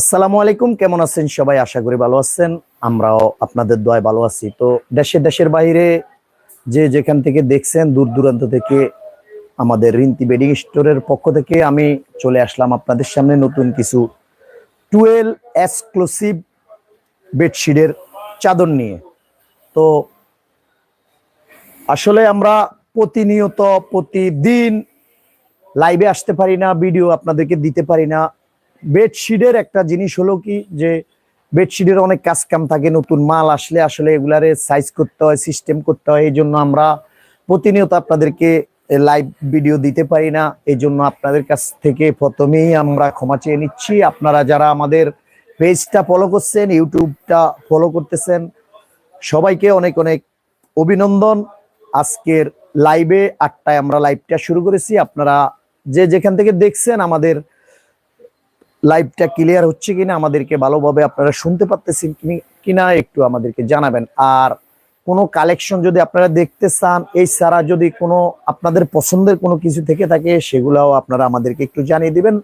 আসসালামু আলাইকুম, কেমন আছেন সবাই? আশা করি ভালো আছেন, আমরাও আপনাদের দোয়ায় ভালো আছি। তো দেশে দেশের বাইরে যে যেখান থেকে দেখছেন, দূর দূরান্ত থেকে আমাদের রিন্তি বেডিং স্টোরের পক্ষ থেকে আমি চলে আসলাম আপনাদের সামনে নতুন কিছু টুয়েলভ এক্সক্লুসিভ বেডশিটের চাদর নিয়ে। তো আসলে আমরা প্রতিনিয়ত, প্রতিদিন লাইভে আসতে পারি না ভিডিও আপনাদেরকে দিতে পারি না। বেডশিটের একটা জিনিস হলো কি যে বেডশিটের অনেক কাজ কাম থাকে, নতুন মাল আসলে আসলে এগুলারে সাইজ করতে হয় সিস্টেম করতে হয় এই জন্য আমরা প্রতিনিয়ত আপনাদেরকে লাইভ ভিডিও দিতে পারি না। এই জন্য আপনাদের কাছ থেকে প্রথমেই আমরা ক্ষমা চেয়ে নিচ্ছি। আপনারা যারা আমাদের পেজটা ফলো করছেন ইউটিউবটা ফলো করতেছেন, সবাইকে অনেক অনেক অভিনন্দন। আজকের লাইভে আটটায় আমরা লাইভটা শুরু করেছি। আপনারা যে যেখান থেকে দেখছেন আমাদের লাইভটা ক্লিয়ার হচ্ছে কিনা আমাদেরকে ভালোভাবে আপনারা শুনতে পারতেছেন কিনা একটু আমাদেরকে জানাবেন। আর কোনো কালেকশন যদি আপনারা দেখতে চান, এই সারা যদি কোনো আপনাদের পছন্দের কোনো কিছু থেকে থাকে, সেগুলাও আপনারা আমাদেরকে একটু জানিয়ে দিবেন।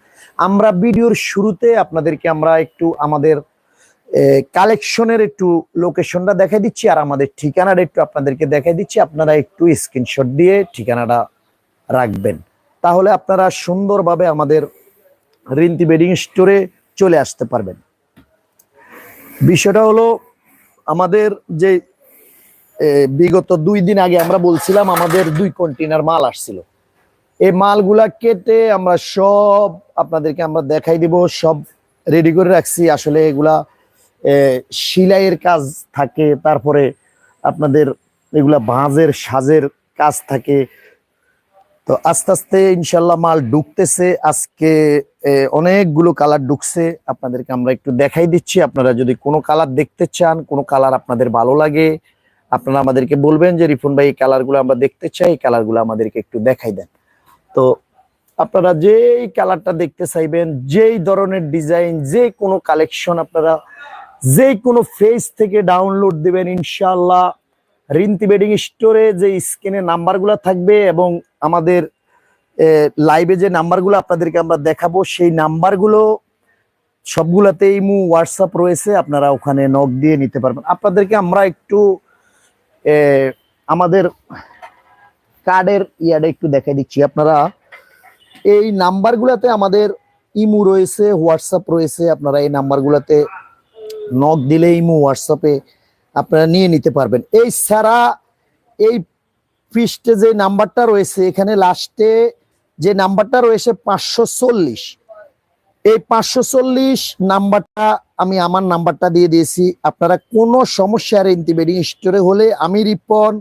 আমরা ভিডিওর শুরুতে আপনাদেরকে আমরা একটু আমাদের কালেকশনের একটু লোকেশনটা দেখাই দিচ্ছি, আর আমাদের ঠিকানাটা একটু আপনাদেরকে দেখাই দিচ্ছি। আপনারা একটু স্ক্রিনশট দিয়ে ঠিকানাটা রাখবেন। তাহলে আপনারা সুন্দরভাবে আমাদের রিন্তি বেডিং স্টোরে চলে আসতে পারবেন। বিষয়টা হলো, আমাদের যে বিগত দুই দিন আগে আমরা বলছিলাম, আমাদের দুই কন্টেনার মাল আসছিল। এই মালগুলা কেটে আমরা সব আপনাদেরকে আমরা দেখাই দিব, সব রেডি করে রাখছি। আসলে এগুলা সিলাইয়ের কাজ থাকে, তারপরে আপনাদের এগুলা ভাঁজের, সাজের কাজ থাকে। তো আস্তে আস্তে ইনশাল্লাহ মাল ঢুকতেছে। আজকে অনেকগুলো কালার ঢুকছে। আপনাদেরকে আমরা একটু দেখাই দিচ্ছি। আপনারা যদি কোনো কালার দেখতে চান, কোনো কালার আপনাদের ভালো লাগে, আপনারা আমাদেরকে বলবেন যে রিফুন ভাই, এই কালারগুলো আমরা দেখতে চাই, এই কালারগুলো আমাদেরকে একটু দেখাই দেন। তো, আপনারা যেই কালারটা দেখতে চাইবেন, যেই ধরনের ডিজাইন যে কোনো কালেকশন আপনারা যে কোনো ফেস থেকে ডাউনলোড দেবেন ইনশাল্লাহ রিন্তি বেডিং স্টোরে যে স্ক্রিনে নাম্বারগুলো থাকবে এবং আমাদের লাইভে যে নাম্বারগুলো আপনাদেরকে আমরা দেখাবো, সেই নাম্বারগুলো সবগুলাতে ইমু হোয়াটসঅ্যাপ রয়েছে, আপনারা ওখানে নক দিয়ে নিতে পারবেন। আপনাদেরকে আমরা একটু আমাদের কার্ডের ইয়াটা একটু দেখাই দিচ্ছি। আপনারা এই নাম্বারগুলোতে আমাদের ইমু রয়েছে হোয়াটসঅ্যাপ রয়েছে, আপনারা এই নাম্বারগুলোতে নক দিলে ইমু হোয়াটসঅ্যাপে আপনারা নিয়ে নিতে পারবেন। এই ছাড়া এই পৃষ্ঠে যে নাম্বারটা রয়েছে, এখানে লাস্টে যে নাম্বারটা রয়েছে পাঁচশো চল্লিশ। এই পাঁচশো চল্লিশ নাম্বারটা আমি আমার নাম্বারটা দিয়ে দিয়েছি। আপনারা কোনো সমস্যা রেন্টি বেডিং স্টোরে হলে আমি রিপন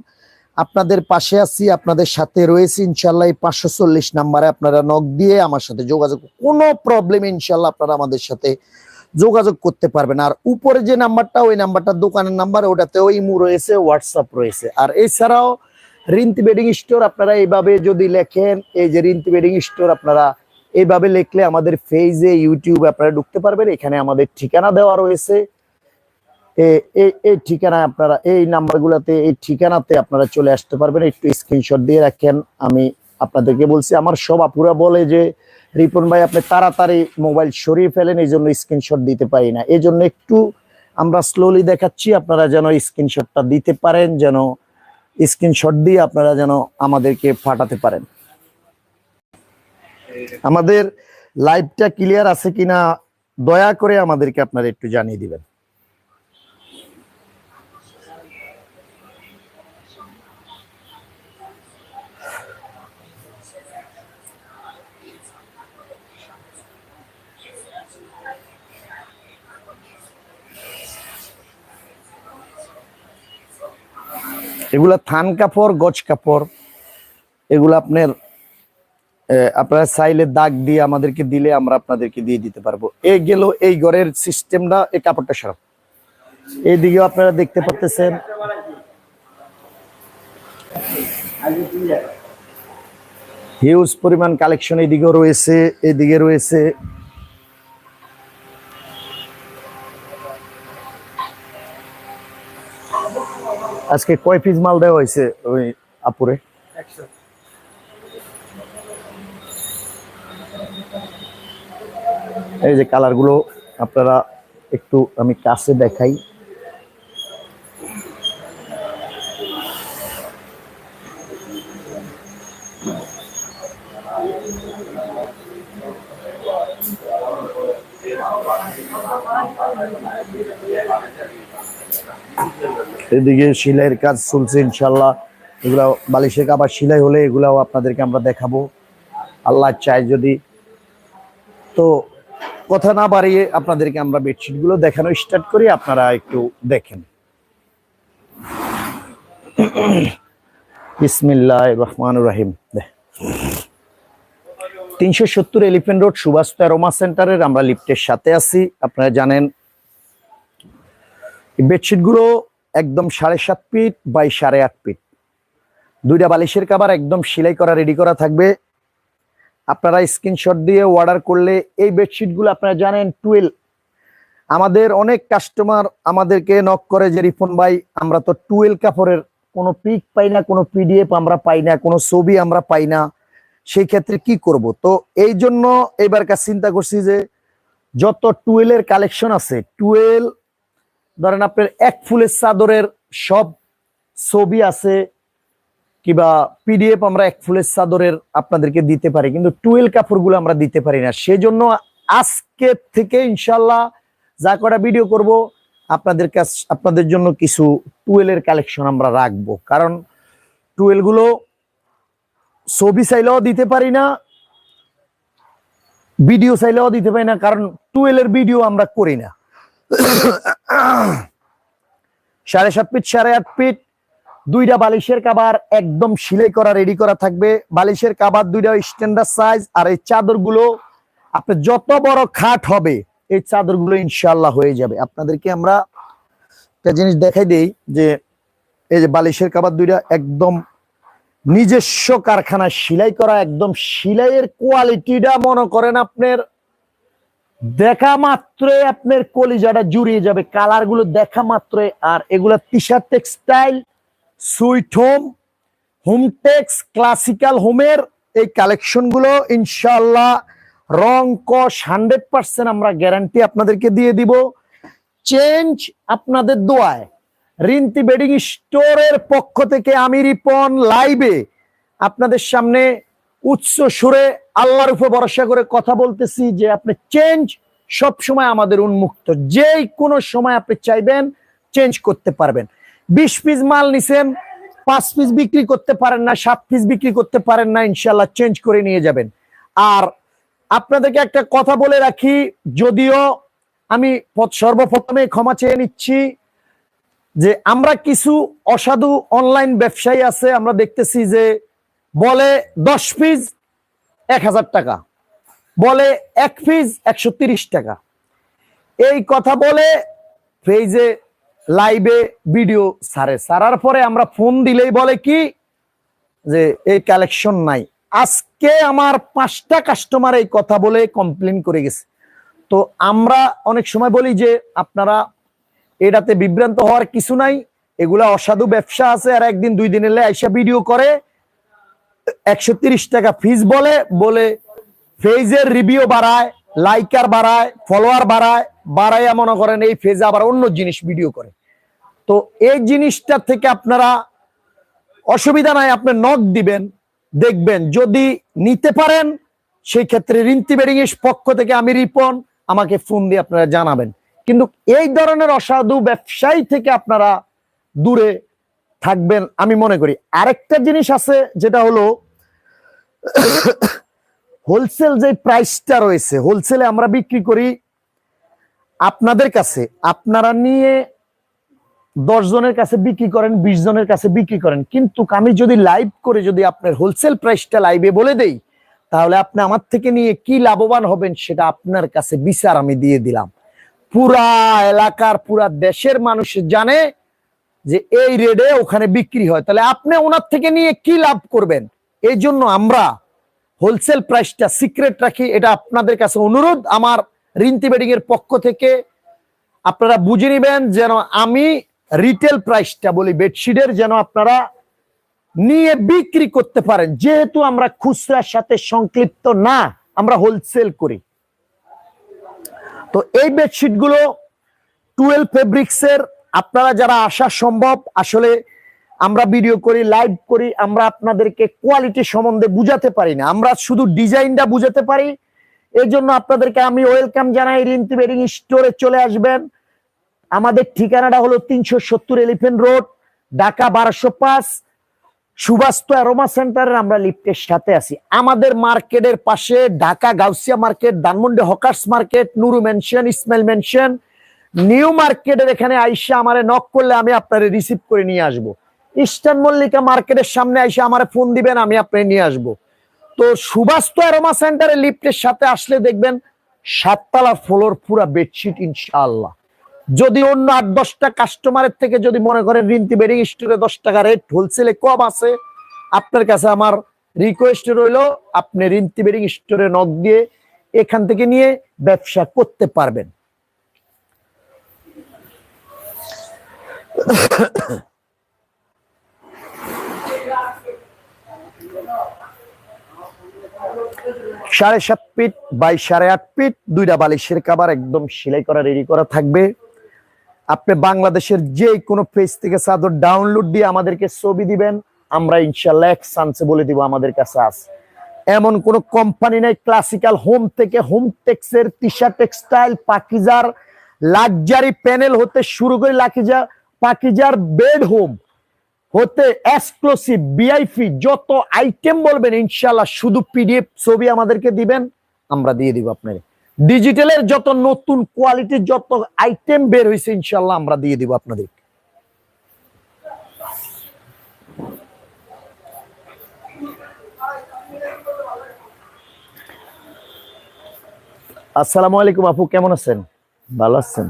আপনাদের পাশে আছি, আপনাদের সাথে রয়েছি। ইনশাল্লাহ এই পাঁচশো চল্লিশ নাম্বারে আপনারা নক দিয়ে আমার সাথে যোগাযোগ, কোনো প্রবলেম ইনশাল্লাহ আপনারা আমাদের সাথে যোগাযোগ করতে পারবেন। আর উপরে যে নাম্বারটা, ওই নাম্বারটা দোকানের নাম্বার, ওটাতেও ইমু রয়েছে হোয়াটসঅ্যাপ রয়েছে। আর এছাড়াও রিন্তি বেডিং স্টোর আপনারা এইভাবে যদি লেখেন, এই যে রিন্তি বেডিং স্টোর আপনারা এইভাবে লিখলে আমাদের ফেজে ইউটিউবে আপনারা ঢুকতে পারবেন। এখানে আমাদের ঠিকানা দেওয়া রয়েছে। এই ঠিকানায় আপনারা, এই নাম্বারগুলোতে, এই ঠিকানাতে আপনারা চলে আসতে পারবেন। একটু স্ক্রিনশট দিয়ে রাখেন। আমি আপনাদেরকে বলছি, আমার সব আপুরা বলে যে, রিপন ভাই, আপনি তাড়াতাড়ি মোবাইল সরিয়ে ফেলেন, এই জন্য স্ক্রিনশট দিতে পারি না। এই জন্য একটু আমরা স্লোলি দেখাচ্ছি, আপনারা যেন স্ক্রিনশটটা দিতে পারেন, যেন স্ক্রিনশট দিয়ে আপনারা যেন আমাদেরকে পাঠাতে পারেন। আমাদের লাইভটা ক্লিয়ার আছে কিনা দয়া করে আমাদেরকে আপনারা একটু জানিয়ে দিবেন। এগুলা থান কাপড় গজ কাপড়, এগুলো আপনার আপনারা চাইলে দাগ দিয়ে আমাদেরকে দিলে আমরা আপনাদেরকে দিয়ে দিতে পারব। এই গেল এই ঘরের সিস্টেমটা, এই কাপড়টা সরাব এইদিকেও আপনারা দেখতে পাচ্ছেন হিউজ পরিমাণ কালেকশন এইদিকেও রয়েছে, এইদিকে রয়েছে। আজকে কয় পিস মাল দেওয়া হয়েছে ওই আপুরে? এই যে কালারগুলো আপনারা একটু আমি কাছে দেখাই। এদিকে সেলাইয়ের কাজ চলছে ইনশাল্লাহ এগুলা বালিশের আবার সেলাই হলে এগুলাও আপনাদেরকে আমরা দেখাবো। আল্লাহ চাই যদি তো কথা না বাড়িয়ে আপনাদেরকে আমরা বেডশিটগুলো দেখানো স্টার্ট করি, আপনারা একটু দেখেন। বিসমিল্লাহ রহমান রাহিম। তিনশো সত্তর এলিফেন্ট রোড, সুভাষ তেরোমা সেন্টারের আমরা লিফটের সাথে আছি। আপনারা জানেন বেডশিটগুলো একদম সাড়ে সাত ফিট বাই সাড়ে আট ফিট। দুইটা বালিশের কাবার একদম সেলাই করা রেডি করা থাকবে। আপনারা স্ক্রিনশট দিয়ে অর্ডার করলে এই বেডশিটগুলো আপনারা জানেন টুয়েলভ আমাদের অনেক কাস্টমার আমাদেরকে নক করে যে রিফন ভাই, আমরা তো টুয়েলভ কাপড়ের কোনো পিক পাই না, কোনো পিডিএফ আমরা পাই না, কোনো ছবি আমরা পাই না। সেই ক্ষেত্রে কি করব? তো এই জন্য এবার চিন্তা করছি যে, যত টুয়েলের কালেকশন আছে টুয়েল ধরেন আপনার এক ফুলের চাদরের সব ছবি আছে, কিবা পিডিএফ আমরা এক ফুলের চাদরের আপনাদেরকে দিতে পারি, কিন্তু টুয়েল কাপড়গুলো আমরা দিতে পারি না। সেজন্য আজকে থেকে ইনশাল্লাহ যা করা ভিডিও করব, আপনাদের কাছ আপনাদের জন্য কিছু টুয়েলের কালেকশন আমরা রাখব। কারণ টুয়েলগুলো ছবি চাইলেও দিতে পারি না ভিডিও চাইলেও দিতে পারি না, কারণ টুয়েলের ভিডিও আমরা করি না। সাড়ে সাত ফিট, সাড়ে আট ফিট, দুইটা বালিশের কাবার একদম সিলাই করা রেডি করা থাকবে। বালিশের কাবার দুইটা স্ট্যান্ডার্ড সাইজ আর এই চাদরগুলো আপনি যত বড় খাট হবে, এই চাদরগুলো ইনশাল্লাহ হয়ে যাবে। আপনাদেরকে আমরা একটা জিনিস দেখাই দেই যে, এই যে বালিশের কাবার দুইটা একদম নিজস্ব কারখানায় সিলাই করা, একদম সিলাইয়ের কোয়ালিটিটা মনে করেন আপনার দেখা মাত্রই আপনার কলিজাটা জুড়িয়ে যাবে। কালারগুলো দেখা মাত্রই। আর এগুলা T shirt textile sweet home Hometex classical হোমের এই কালেকশনগুলো ইনশাল্লাহ রং কস হান্ড্রেড পার্সেন্ট আমরা গ্যারান্টি আপনাদেরকে দিয়ে দিব। চেঞ্জ আপনাদের দোয়ায়। রিন্তি বেডিং স্টোরের পক্ষ থেকে আমি রিপন লাইভে আপনাদের সামনে উচ্চ সুরে আল্লাহর উপর ভরসা করে কথা বলতেছি যে আপনি চেঞ্জ সব সময় আমাদের উন্মুক্ত। যেই কোনো সময় আপনি চাইবেন চেঞ্জ করতে পারবেন। বিশ পিস মাল নিছেন, পাঁচ পিস বিক্রি করতে পারেন না, সাত পিস বিক্রি করতে পারেন না ইনশাল্লাহ চেঞ্জ করে নিয়ে যাবেন। আর আপনাদেরকে একটা কথা বলে রাখি, যদিও আমি সর্বপ্রথমে ক্ষমা চেয়ে নিচ্ছি যে আমরা কিছু অসাধু অনলাইন ব্যবসায়ী আছে, আমরা দেখতেছি যে বলে দশ পিস এক হাজার টাকা, বলে এক পিস একশো টাকা। এই কথা বলে পেজে লাইভে ভিডিও সারে সারার পরে আমরা ফোন দিলেই বলে কি? যে এই কালেকশন নাই। আজকে আমার পাঁচটা কাস্টমার এই কথা বলে কমপ্লেন করে গেছে। তো আমরা অনেক সময় বলি যে, আপনারা এটাতে বিভ্রান্ত হওয়ার কিছু নাই। এগুলা অসাধু ব্যবসা আছে, আর একদিন দুই দিন এলে আইসা ভিডিও করে। একশো টাকা ফিজ বলে বলে ফেজের রিভিউ বাড়ায় লাইকার বাড়ায় ফলোয়ার বাড়ায়, বাড়াইয়া মনে করেন এই ফেজে আবার অন্য জিনিস ভিডিও করে। তো এই জিনিসটা থেকে আপনারা অসুবিধা নাই, আপনি নক দিবেন, দেখবেন। যদি নিতে পারেন, সেই ক্ষেত্রে রিন্তি বেডিং এর পক্ষ থেকে আমি রিপন আমাকে ফোন দিয়ে আপনারা জানাবেন। কিন্তু এই ধরনের অসাধু ব্যবসায়ী থেকে আপনারা দূরে থাকবেন, আমি মনে করি। আরেকটা জিনিস আছে, যেটা হলো হোলসেল যে প্রাইসটা রয়েছে হোলসেলে আমরা বিক্রি করি আপনাদের কাছে। আপনারা নিয়ে দশ জনের কাছে বিক্রি করেন, বিশ জনের কাছে বিক্রি করেন। কিন্তু আমি যদি লাইভ করে যদি আপনার হোলসেল প্রাইসটা লাইভে বলে দেই, তাহলে আপনি আমার থেকে নিয়ে কি লাভবান হবেন সেটা আপনার কাছে বিচার আমি দিয়ে দিলাম। পুরা এলাকার, পুরা দেশের মানুষ জানে যে এই রেডে ওখানে বিক্রি হয়। তাহলে আপনি ওনার থেকে নিয়ে কি লাভ করবেন? এই জন্য আমরা হোলসেল প্রাইসটা সিক্রেট রাখি। এটা আপনাদের কাছে অনুরোধ। আমার রিন্তি বেডিং এর পক্ষ থেকে আপনারা বুঝে নিবেন যেন আমি রিটেল প্রাইসটা বলি বেডশিটের যেন আপনারা নিয়ে বিক্রি করতে পারেন। যেহেতু আমরা খুচরার সাথে সংক্ষিপ্ত না, আমরা হোলসেল করি। তো এই বেডশিটগুলো টুয়েলভ ফেব্রিক্স এর আপনারা যারা আসা সম্ভব, আসলে আমরা ভিডিও করি লাইভ করি, আমরা আপনাদেরকে কোয়ালিটি সম্বন্ধে বুঝাতে পারি না। আমরা শুধু ডিজাইনটা বুঝাতে পারি। এই জন্য আপনাদেরকে আমি ওয়েলকাম জানাই। রিন্তি বেডিং স্টোরে চলে আসবেন। আমাদের ঠিকানাটা হলো তিনশো সত্তর এলিফেন্ট রোড ঢাকা বারোশো পাঁচ। সুবাস্ত অ্যারোমা সেন্টারের আমরা লিফটের সাথে আছি। আমাদের মার্কেটের পাশে Dhaka Gausia market Dhanmondi hawkers market Nuru mansion Ismail mansion new মার্কেটের এখানে আইসা আমারে নক করলে আমি আপনারে রিসিভ করে নিয়ে আসব। ইস্টার্ন মল্লিকা মার্কেটের সামনে আইসা আমারে ফোন দিবেন, আমি আপনাকে নিয়ে আসব। তো সুবাস্ত অ্যারোমা সেন্টারে লিফটের সাথে আসলে দেখবেন, সাততলা ফ্লোর পুরা বেডশিট ইনশাআল্লাহ। যদি অন্য আট, দশটা কাস্টমারের থেকে যদি মনে করেন রিন্তি বেডিং স্টোরে দশ টাকা রেট হোলসেলে কম আছে, আপনার কাছে আমার রিকোয়েস্ট রইল, আপনি রিন্তি বেডিং স্টোরে নক দিয়ে এখান থেকে নিয়ে ব্যবসা করতে পারবেন। সাড়ে সাত ফিট বাই সাড়ে আট ফিট, দুইটা বালিশের কাবার একদম সেলাই করা রেডি করা থাকবে। আপনি বাংলাদেশের যে কোনো পেজ থেকে চাদর ডাউনলোড দিয়ে আমাদেরকে ছবি দিবেন, আমরা ইনশাল্লাহ এক চান্সে বলে দিব আমাদের কাছে আছে এমন কোন কোম্পানি নাই ক্লাসিক্যাল হোম থেকে হোম টেক্সের তিশা টেক্সটাইল পাকিজার লাক্সারি প্যানেল হতে শুরু করে লাকিজা পাকিজার বেড হোম হতে এক্সক্লুসিভ বিআইপি যত আইটেম বলবেন ইনশাল্লাহ শুধু পিডিএফ ছবি আমাদেরকে দিবেন, আমরা দিয়ে দিব আপনাকে ডিজিটালের যত নতুন কোয়ালিটির যত আইটেম বের হয়েছে ইনশাল্লাহ আমরা দিয়ে দিব আপনাদের। আসসালামু আলাইকুম আপু, কেমন আছেন? ভালো আছেন?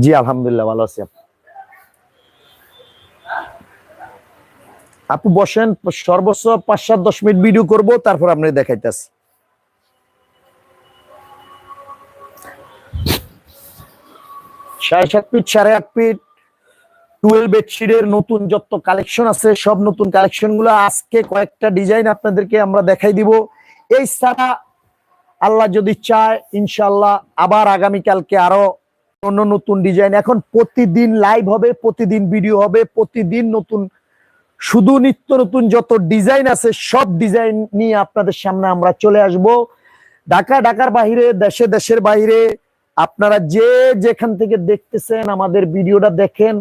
জি, আলহামদুলিল্লাহ, ভালো আছি আপু। আপু বসেন, সর্বোচ্চ পাঁচ সাত দশ মিনিট ভিডিও করব, তারপর আপনি দেখাইতেছি। সাড়ে সাত ফিট সাড়ে আট ফিট টুয়েলভ বেডশিটের নতুন যত কালেকশন আছে, সব নতুন কালেকশনগুলো আজকে কয়েকটা ডিজাইন আপনাদেরকে আমরা দেখাই দিব। এই ছাড়া আল্লাহ যদি চায় ইনশাল্লাহ আবার আগামীকালকে আরও অন্য নতুন ডিজাইন এখন প্রতিদিন লাইভ হবে, প্রতিদিন ভিডিও হবে, প্রতিদিন নতুন শুধু নিত্য নতুন যত ডিজাইন আছে, সব ডিজাইন নিয়ে আপনাদের সামনে আমরা চলে আসব। ঢাকা, ঢাকার বাহিরে, দেশে, দেশের বাইরে আপনারা যে যেখান থেকে দেখতেছেন আমাদের ভিডিওটা দেখেন,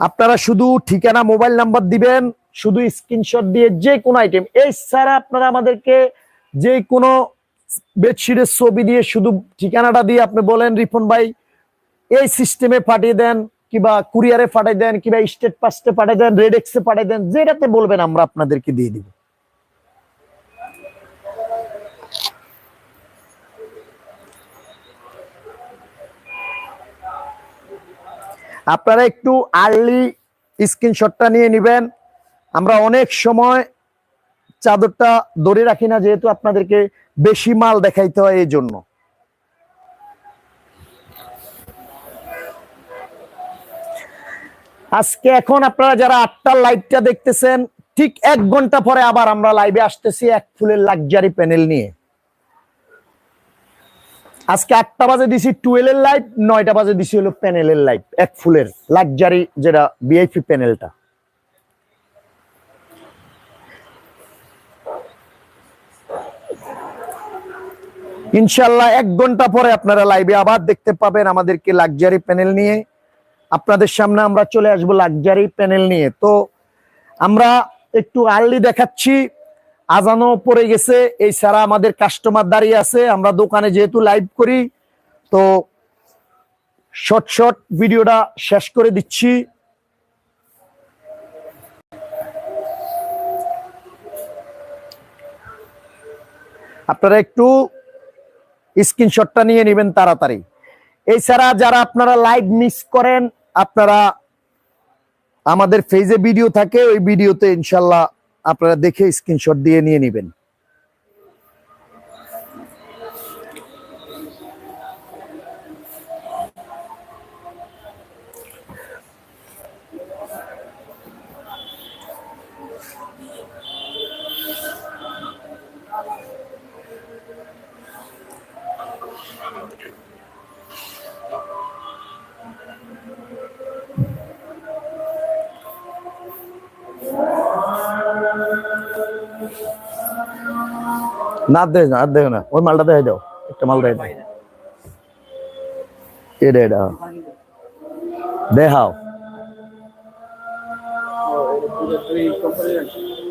আপনারা শুধু ঠিকানা, মোবাইল নাম্বার দিবেন, শুধু স্ক্রিনশট দিয়ে যে কোনো আইটেম এই ছাড়া আপনারা আমাদেরকে যে কোনো বেডশিটের ছবি দিয়ে শুধু ঠিকানাটা দিয়ে আপনি বলেন রিফন ভাই, এই সিস্টেমে পাঠিয়ে দেন। কিবা কুরিয়ারে পাঠিয়ে দেন, কিবা স্টেট পাস্টে পাঠিয়ে দেন রেড এক্সে পাঠিয়ে দেন, যেটাতে বলবেন আমরা আপনাদেরকে দিয়ে দিব। আপনারা একটু আর্লি স্ক্রিনশটটা নিয়ে নেবেন। আমরা অনেক সময় চাদরটা ধরে রাখি না, যেহেতু আপনাদেরকে বেশি মাল দেখাইতে হয় এই জন্য। আজকে এখন আপনারা যারা আটটার লাইভটা দেখতেছেন, ঠিক এক ঘণ্টা পরে আবার আমরা লাইভে আসতেছি এক ফুলের লাক্সারি প্যানেল নিয়ে। আজকে আটটা বাজে দিছি টুয়েলভ এর লাইভ নয়টা বাজে দিছি হলো প্যানেলের লাইভ এক ফুলের লাক্সারি যেটা বিআইপি প্যানেলটা ইনশাল্লাহ এক ঘণ্টা পরে আপনারা লাইভে আবার দেখতে পাবেন আমাদেরকে লাক্সারি প্যানেল নিয়ে। আপনাদের সামনে আমরা চলে আসব লাক্সারি প্যানেল নিয়ে। তো আমরা একটু আর্লি দেখাচ্ছি। আজানো পড়ে গেছে। এই ছাড়া আমাদের কাস্টমার দাঁড়িয়ে আছে। আমরা দোকানে যেহেতু লাইভ করি, তো শর্ট শর্ট ভিডিওটা শেষ করে দিচ্ছি। আপনারা একটু স্ক্রিনশটটা নিয়ে নেবেন তাড়াতাড়ি। এছাড়া যারা আপনারা লাইভ মিস করেন, আপনারা আমাদের ফেজে ভিডিও থাকে, ওই ভিডিওতে ইনশাল্লাহ আপনারা দেখে স্ক্রিনশট দিয়ে নিয়ে নেবেন। না দে না আর দেখো না ওই মালটা দেখাই দাও একটা মাল দেখাই দাও এটা এটা দেখাও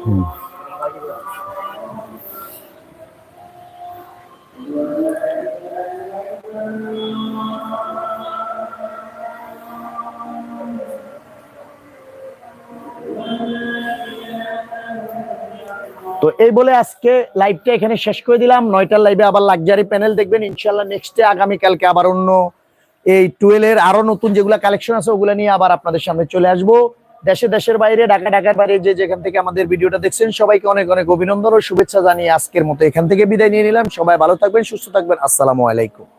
হুম। তো এই বলে আজকে লাইভটা এখানে শেষ করে দিলাম। নয়টার লাইভে আবার লাগজারি প্যানেল দেখবেন। ইনশাল্লাহ নেক্সটে আগামীকালকে আবার অন্য এই টুয়েলের আরও নতুন যেগুলো কালেকশন আছে, ওগুলো নিয়ে আবার আপনাদের সামনে চলে আসব। দেশে, দেশের বাইরে, ঢাকা, ঢাকার বাইরে যে যেখান থেকে আমাদের ভিডিওটা দেখছেন, সবাইকে অনেক অনেক অভিনন্দন ও শুভেচ্ছা জানিয়ে আজকের মতো এখান থেকে বিদায় নিয়ে নিলাম। সবাই ভালো থাকবেন, সুস্থ থাকবেন। আসসালামু আলাইকুম।